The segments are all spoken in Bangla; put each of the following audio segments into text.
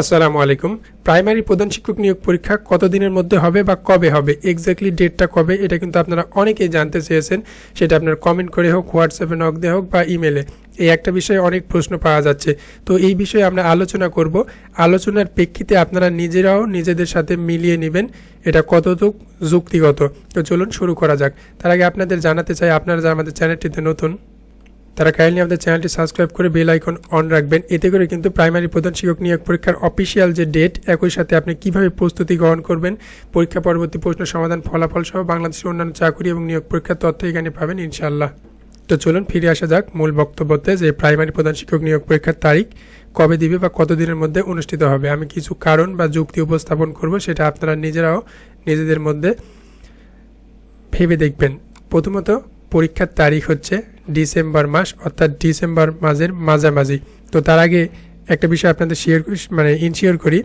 আসসালামু আলাইকুম। প্রাইমারি প্রধান শিক্ষক নিয়োগ পরীক্ষা কত দিনের মধ্যে হবে বা কবে হবে? এক্স্যাক্টলি ডেটটা কবে? এটা কিন্তু আপনারা অনেকেই জানতে চেয়েছেন। সেটা আপনার কমেন্ট করে হোক হোয়াটসঅ্যাপে নক দিয়ে হোক বা ইমেলে এই একটা বিষয়ে অনেক প্রশ্ন পাওয়া যাচ্ছে। তো এই বিষয়ে আমরা আলোচনা করব। আলোচনার প্রেক্ষিতে আপনারা নিজেরাও নিজেদের সাথে মিলিয়ে নেবেন। এটা কতটুক যুক্তিগত? তো চলুন শুরু করা যাক। তার আগে আপনাদের জানাতে চাই, আপনারা যারা আমাদের চ্যানেলটিতে নতুন তারা কাইন্ডলি আমাদের চ্যানেলটি সাবস্ক্রাইব করে বেল আইকন অন রাখবেন। এতে করে কিন্তু প্রাইমারি প্রধান শিক্ষক নিয়োগ পরীক্ষার অফিসিয়াল যে ডেট একই সাথে আপনি কীভাবে প্রস্তুতি গ্রহণ করবেন, পরীক্ষা পরবর্তী প্রশ্ন সমাধান ফলাফল সহ বাংলাদেশের অন্যান্য চাকরি এবং নিয়োগ পরীক্ষার তথ্য এখানে পাবেন ইনশাল্লাহ তো চলুন ফিরে আসা যাক মূল বক্তব্যতে যে প্রাইমারি প্রধান শিক্ষক নিয়োগ পরীক্ষার তারিখ কবে দিবে বা কতদিনের মধ্যে অনুষ্ঠিত হবে। আমি কিছু কারণ বা যুক্তি উপস্থাপন করব, সেটা আপনারা নিজেরাও নিজেদের মধ্যে ভেবে দেখবেন। প্রথমত, পরীক্ষার তারিখ হচ্ছে ডিসেম্বর মাস, অর্থাৎ ডিসেম্বর মাসের মাঝামাঝি। তো তার আগে একটা বিষয় আপনাদের শেয়ার মানে ইনশিওর করি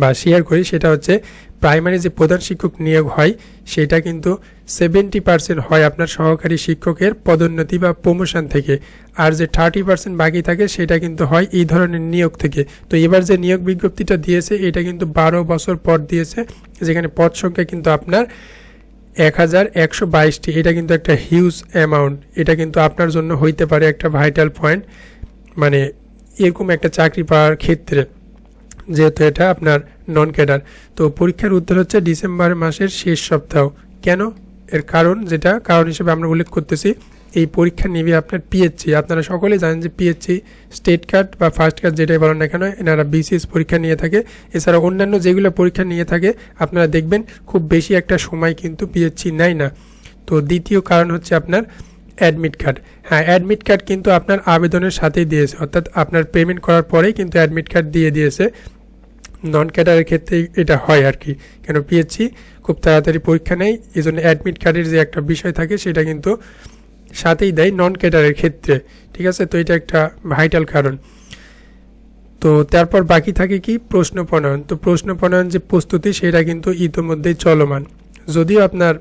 বা শেয়ার করি, সেটা হচ্ছে প্রাইমারি যে প্রধান শিক্ষক নিয়োগ হয়, সেটা কিন্তু সেভেন্টি পার্সেন্ট হয় আপনার সহকারী শিক্ষকের পদোন্নতি বা প্রমোশন থেকে। আর যে থার্টি পার্সেন্ট বাকি থাকে, সেটা কিন্তু হয় এই ধরনের নিয়োগ থেকে। তো এবার যে নিয়োগ বিজ্ঞপ্তিটা দিয়েছে, এটা কিন্তু বারো বছর পর দিয়েছে, যেখানে পদ সংখ্যা কিন্তু আপনার এক হাজার একশো বাইশটি, এটা কিন্তু একটা হিউজ অ্যামাউন্ট এটা কিন্তু আপনার জন্য হইতে পারে একটা ভাইটাল পয়েন্ট মানে এরকম একটা চাকরি পাওয়ার ক্ষেত্রে, যেহেতু এটা আপনার নন ক্যাডার তো পরীক্ষার উত্তর হচ্ছে ডিসেম্বর মাসের শেষ সপ্তাহ। কেন? এর কারণ যেটা, কারণ হিসেবে আমরা উল্লেখ করতেছি এই পরীক্ষা নিবে আপনার পিএইচসি আপনারা সকলেই জানেন যে পিএইচসি স্টেট কার্ড বা ফার্স্ট কার্ড যেটাই বলেন না কেন, এনারা বিসিএস পরীক্ষা নিয়ে থাকে। এছাড়া অন্যান্য যেগুলো পরীক্ষা নিয়ে থাকে, আপনারা দেখবেন খুব বেশি একটা সময় কিন্তু পিএইচসি নেয় না। তো দ্বিতীয় কারণ হচ্ছে আপনার অ্যাডমিট কার্ড হ্যাঁ অ্যাডমিট কার্ড কিন্তু আপনার আবেদনের সাথেই দিয়েছে। অর্থাৎ আপনার পেমেন্ট করার পরেই কিন্তু অ্যাডমিট কার্ড দিয়ে দিয়েছে। নন ক্যাডারের ক্ষেত্রে এটা হয় আর কি। কেন পিএইচসি খুব তাড়াতাড়ি পরীক্ষা নেয়। এই জন্য অ্যাডমিট কার্ডের যে একটা বিষয় থাকে, সেটা কিন্তু সাথেই দেয় নন ক্যাডারের ক্ষেত্রে। ঠিক আছে? তো এটা একটা ভাইটাল কারণ। তো তারপর বাকি থাকে কি? প্রশ্ন প্রণয়ন তো প্রশ্ন প্রণয়ন যে প্রস্তুতি, সেটা কিন্তু ইতোমধ্যেই চলমান। যদিও আপনার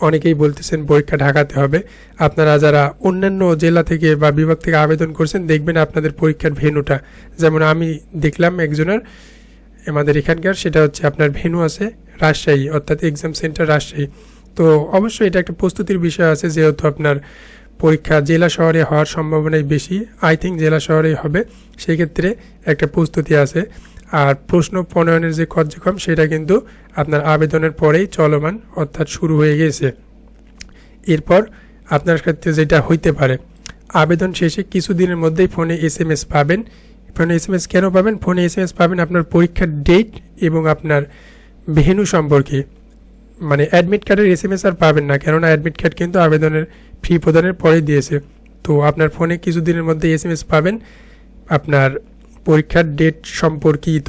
অনেকেই বলতেছেন পরীক্ষা ঢাকাতে হবে। আপনারা যারা অন্যান্য জেলা থেকে বা বিভাগ থেকে আবেদন করছেন, দেখবেন আপনাদের পরীক্ষার ভেনুটা যেমন আমি দেখলাম একজনের, আমাদের এখানকার, সেটা হচ্ছে আপনার ভেনু আছে রাজশাহী, অর্থাৎ এক্সাম সেন্টার রাজশাহী। তো অবশ্যই এটা একটা প্রস্তুতির বিষয় আছে, যেহেতু আপনার পরীক্ষা জেলা শহরে হওয়ার সম্ভাবনাই বেশি আই থিঙ্ক জেলা শহরেই হবে সেই ক্ষেত্রে একটা প্রস্তুতি আছে। আর প্রশ্ন প্রণয়নের যে কার্যক্রম, সেটা কিন্তু আপনার আবেদনের পরেই চলমান, অর্থাৎ শুরু হয়ে গেছে। এরপর আপনার ক্ষেত্রে যেটা হইতে পারে, আবেদন শেষে কিছুদিনের মধ্যেই ফোনে এস এম এস পাবেন। ফোনে এস এম এস কেন পাবেন? ফোনে এস এম এস পাবেন আপনার পরীক্ষার ডেট এবং আপনার ভেনু সম্পর্কে। মানে অ্যাডমিট কার্ডের এস এম এস আর পাবেন না। কেননা অ্যাডমিট কার্ড কিন্তু আবেদনের ফি প্রদানের পরে দিয়েছে। তো আপনার ফোনে কিছুদিনের মধ্যে এস এম এস পাবেন আপনার পরীক্ষার ডেট সম্পর্কিত।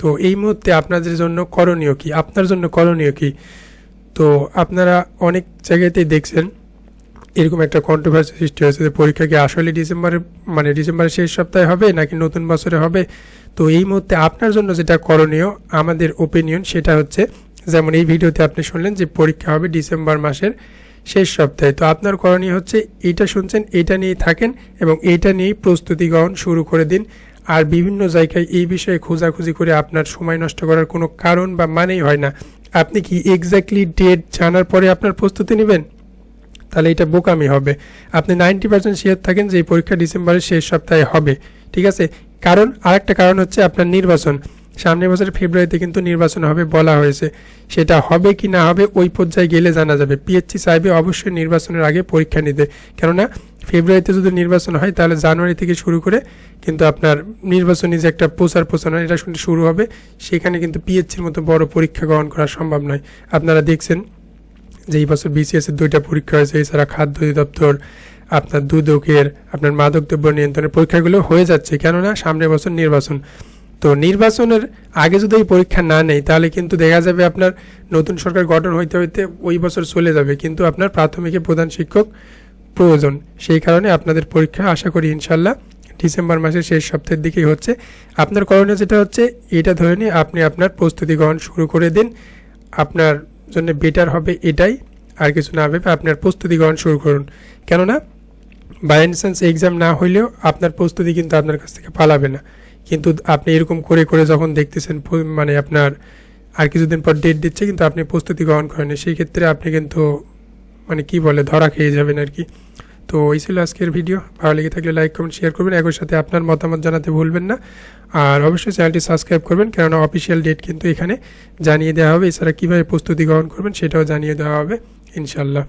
তো এই মুহূর্তে আপনাদের জন্য করণীয় কি? আপনার জন্য করণীয় কি? তো আপনারা অনেক জায়গাতেই দেখছেন, এরকম একটা কন্ট্রোভার্সি সৃষ্টি হয়েছে যে পরীক্ষা কি আসলে ডিসেম্বরে মানে ডিসেম্বরের শেষ সপ্তাহে হবে নাকি নতুন বছরে হবে? তো এই মুহূর্তে আপনার জন্য যেটা করণীয়, আমাদের ওপিনিয়ন সেটা হচ্ছে যেমন এই ভিডিওতে আপনি শুনলেন যে পরীক্ষা হবে ডিসেম্বর মাসের শেষ সপ্তাহে। তো আপনার করণীয় হচ্ছে এইটা শুনছেন, এইটা নিয়েই থাকেন এবং এইটা নিয়েই প্রস্তুতি গ্রহণ শুরু করে দিন। আর বিভিন্ন জায়গায় এই বিষয়ে খোঁজাখুঁজি করে আপনার সময় নষ্ট করার কোনো কারণ বা মানেই হয় না। আপনি কি এক্স্যাক্টলি ডেট জানার পরে আপনার প্রস্তুতি নেবেন? তাহলে এটা বোকামি হবে। আপনি নাইনটি পার্সেন্ট শেয়ার থাকেন যে এই পরীক্ষা ডিসেম্বরের শেষ সপ্তাহে হবে। ঠিক আছে? কারণ আরেকটা কারণ হচ্ছে আপনার নির্বাচন। সামনের বছরের ফেব্রুয়ারিতে কিন্তু নির্বাচন হবে বলা হয়েছে। সেটা হবে কি না হবে ওই পর্যায়ে গেলে জানা যাবে। পিএইচসি চাইবে অবশ্যই নির্বাচনের আগে পরীক্ষা নিতে। কেননা, ফেব্রুয়ারিতে যদি নির্বাচন হয়, তাহলে জানুয়ারি থেকে শুরু করে কিন্তু আপনার নির্বাচনী যে একটা প্রচার প্রচারণা, এটা শুরু হবে। সেখানে কিন্তু পিএইচসির মতো বড় পরীক্ষা গ্রহণ করা সম্ভব নয়। আপনারা দেখছেন যে এই বছর বিসিএস এর দুইটা পরীক্ষা হয়েছে, এছাড়া খাদ্য অধিদপ্তর, আপনার দুদকের, আপনার মাদকদ্রব্য নিয়ন্ত্রণের পরীক্ষাগুলো হয়ে যাচ্ছে। কেননা, সামনের বছর নির্বাচন। তো নির্বাচনের আগে যদি এই পরীক্ষা না নেই, তাহলে কিন্তু দেখা যাবে আপনার নতুন সরকার গঠন হইতে হইতে ওই বছর চলে যাবে। কিন্তু আপনার প্রাথমিকে প্রধান শিক্ষক প্রয়োজন। সেই কারণে আপনাদের পরীক্ষা আশা করি ইনশাল্লাহ ডিসেম্বর মাসের শেষ সপ্তাহের দিকেই হচ্ছে। আপনার করণীয় যেটা হচ্ছে, এটা ধরে নিয়ে আপনি আপনার প্রস্তুতি গ্রহণ শুরু করে দিন। আপনার জন্য বেটার হবে এটাই। আর কিছু না ভেবে আপনার প্রস্তুতি গ্রহণ শুরু করুন। কেননা বাই চান্স এক্সাম না হইলেও আপনার প্রস্তুতি কিন্তু আপনার কাছ থেকে পালাবে না। কিন্তু আপনি এরকম করে করে যখন দেখতেছেন মানে আপনার আর কিছুদিন পর ডেট দিচ্ছে কিন্তু আপনি প্রস্তুতি গ্রহণ করেন সেই ক্ষেত্রে আপনি কিন্তু মানে কি বলে, ধরা খেয়ে যাবেন আর কি। তো এই ছিল আজকের ভিডিও ভালো লেগে থাকলে লাইক কমেন্ট শেয়ার করবেন। একই সাথে আপনার মতামত জানাতে ভুলবেন না। আর অবশ্যই চ্যানেলটি সাবস্ক্রাইব করবেন, কেননা অফিসিয়াল ডেট কিন্তু এখানে জানিয়ে দেওয়া হবে। এছাড়া কীভাবে প্রস্তুতি গ্রহণ করবেন সেটাও জানিয়ে দেওয়া হবে ইনশাল্লাহ